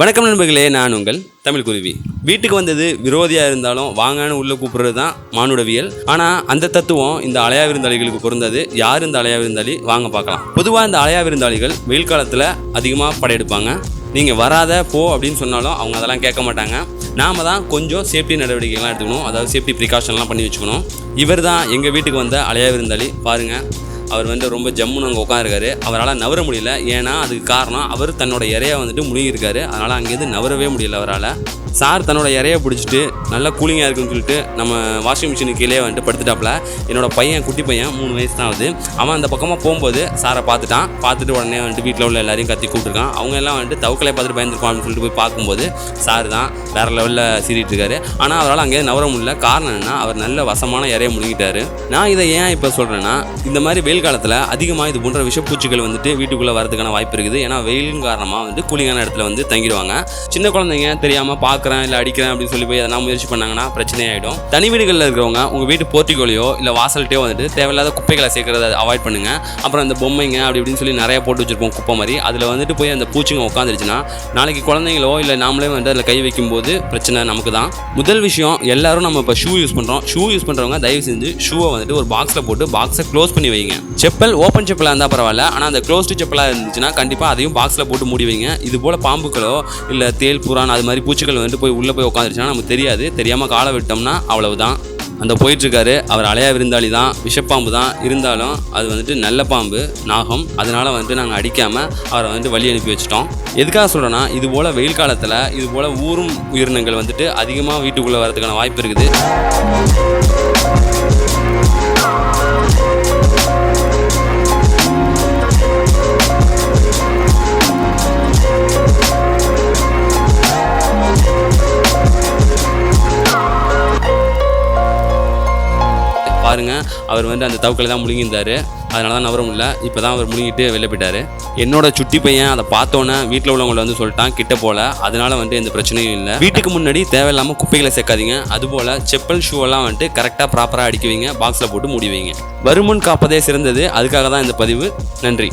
வணக்கம் நண்பர்களே நான் உங்கள் தமிழ் குருவி. வீட்டுக்கு வந்தது விரோதியாக இருந்தாலும் வாங்கன்னு உள்ளே கூப்பிடுறது தான் மானுடவியல். ஆனால் அந்த தத்துவம் இந்த அலையா விருந்தாளிகளுக்கு பொருந்தது. யார் இந்த அலையா விருந்தாளி வாங்க பார்க்கலாம். பொதுவாக இந்த அலையா விருந்தாளிகள் வெயில் காலத்தில் அதிகமாக படையெடுப்பாங்க நீங்கள் வராத போ அப்படின்னு சொன்னாலும் அவங்க அதெல்லாம் கேட்க மாட்டாங்க. நாம தான் கொஞ்சம் சேஃப்டி நடவடிக்கைகள்லாம் எடுத்துக்கணும். அதாவது சேஃப்டி ப்ரிகாஷன்லாம் பண்ணி வச்சுக்கணும். இவர் தான் எங்கள் வீட்டுக்கு வந்த அலையா விருந்தாளி பாருங்கள் அவர் வந்து ரொம்ப ஜம்முன்னு அங்கே உட்காந்துருக்காரு அவரால் நவர முடியல. ஏன்னா அதுக்கு காரணம் அவர் தன்னோட இறையை வந்துட்டு முழுகியிருக்காரு அதனால் அங்கேருந்து நவரவே முடியல அவரால். சார் தன்னோட இறையை பிடிச்சிட்டு நல்லா கூலிங்காக இருக்குன்னு சொல்லிட்டு நம்ம வாஷிங் மிஷினுக்கு கீழே வந்துட்டு படுத்துட்டாப்புல என்னோட பையன் குட்டி பையன் மூணு வயசு தான் ஆகுது அவன் அந்த பக்கமாக போகும்போது சாரை பார்த்துட்டான். பார்த்துட்டு உடனே வந்துட்டு வீட்டில் உள்ள எல்லாரையும் கத்தி கூப்பிட்டுருக்கான். அவங்க எல்லாம் வந்துட்டு தவக்கலை பார்த்துட்டு பயந்துருப்பான் அப்படின்னு சொல்லிட்டு போய் பார்க்கும்போது சார் தான் வேறு லெவலில் சீறிட்டு இருக்காரு. ஆனால் அவரால் அங்கேயே நவர முடியல. காரணம் என்ன அவர் நல்ல வசமான இறைய முழுகிட்டாரு நான் இதை ஏன் இப்போ சொல்கிறேன்னா இந்த மாதிரி வெயில் காலத்தில் அதிகமாக இது போன்ற விஷப்பூச்சிகள் வந்துட்டு வீட்டுக்குள்ளே வரதுக்கான வாய்ப்பு இருக்குது. ஏன்னா வெயிலின் காரணமாக வந்து கூலிங்கான இடத்துல வந்து தங்கிடுவாங்க. சின்ன குழந்தைங்க தெரியாமல் பார்க்குறேன் இல்லை அடிக்கிறேன் அப்படின்னு சொல்லி போய் எதனா முயற்சி பண்ணாங்கன்னா பிரச்சனையாயிடும். தனி வீடுகளில் இருக்கிறவங்க உங்கள் வீட்டு போர்ட்டிகோலையோ இல்லை வாசல்கிட்டயோ வந்துட்டு தேவையில்லாத குப்பைகளை சேர்க்கறத அவாய்ட் பண்ணுங்கள் அப்புறம் இந்த பொம்மைங்க அப்படி இப்படின்னு சொல்லி நிறைய போட்டு வச்சிருப்போம் குப்பை மாதிரி. அதில் வந்துட்டு போய் அந்த பூச்சிங்க உட்காந்துருச்சுன்னா நாளைக்கு குழந்தைங்களோ இல்லை நாமளே வந்து அதில் கை வைக்கும்போது பிரச்சனை நமக்கு தான் முதல் விஷயம் எல்லாரும் நம்ம இப்போ ஷூ யூஸ் பண்ணுறோம் ஷூ யூஸ் பண்ணுறவங்க தயவு செஞ்சு ஷூவை வந்துட்டு ஒரு பாக்ஸில் போட்டு பாக்ஸை க்ளோஸ் பண்ணி வைங்க. செப்பல் ஓப்பன் செப்பலாக இருந்தால் பரவாயில்ல. ஆனால் அந்த க்ளோஸ்டு செப்பலாக இருந்துச்சுன்னா கண்டிப்பாக அதையும் பாக்ஸில் போட்டு மூடி வைங்க. இது போல் பாம்புகளோ இல்லை தேல் புறான் அது மாதிரி பூச்சிகள் வந்துட்டு போய் உள்ளே போய் உட்காந்துருச்சுன்னா நமக்கு தெரியாது. தெரியாமல் காலை விட்டோம்னா அவ்வளவுதான். அந்த போயிட்டுருக்காரு. அவர் அலையா விருந்தாளி தான் விஷப்பாம்பு தான். இருந்தாலும் அது வந்துட்டு நல்ல பாம்பு நாகம். அதனால் வந்துட்டு நாங்கள் அடிக்காமல் அவரை வந்துட்டு வழி அனுப்பி வச்சிட்டோம். எதுக்காக சொல்கிறேன்னா இது போல் வெயில் காலத்தில் இது போல் ஊரும் உயிரினங்கள் வந்துட்டு அதிகமாக வீட்டுக்குள்ளே வரதுக்கான வாய்ப்பு இருக்குது. பாருங்க. அவர் வந்து அந்த தவக்கலை தான் முழுங்கியிருந்தார். அதனால தான் நவர முடியல இப்போ தான் அவர் முழுங்கிட்டு வெளில போயிட்டார். என்னோட சுட்டி பையன் அதை பார்த்தோன்னே வீட்டில் உள்ளவங்களை வந்து சொல்லிட்டான் கிட்ட போல. அதனால வந்துட்டு எந்த பிரச்சனையும் இல்லை. வீட்டுக்கு முன்னாடி தேவையில்லாமல் குப்பைகளை சேர்க்காதீங்க. அதுபோல் செப்பல் ஷூ எல்லாம் வந்துட்டு கரெக்டாக ப்ராப்பராக அடிக்குவீங்க பாக்ஸில் போட்டு முடிவைங்க வருமுன் காப்பதே சிறந்தது. அதுக்காக தான் இந்த பதிவு. நன்றி.